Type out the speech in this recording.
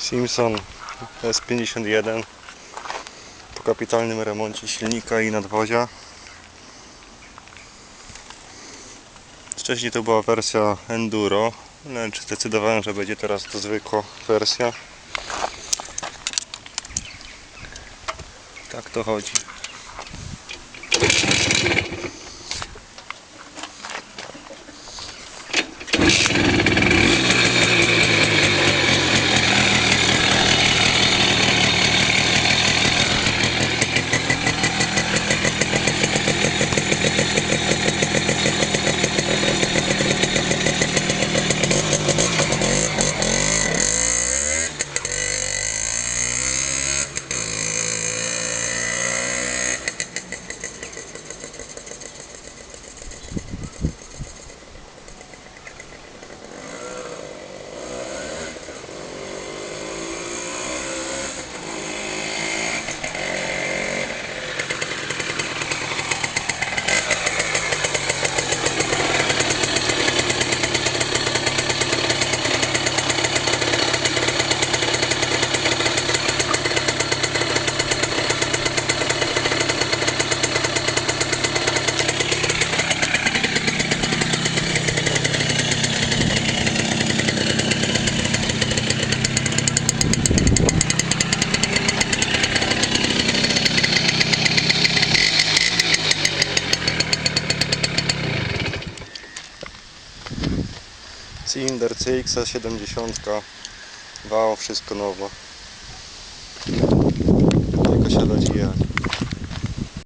Simpson S51 po kapitalnym remoncie silnika i nadwozia. Wcześniej to była wersja Enduro, lecz zdecydowałem, że będzie teraz to zwykła wersja. Tak to chodzi. Cylinder CX 70 wał, wszystko nowo.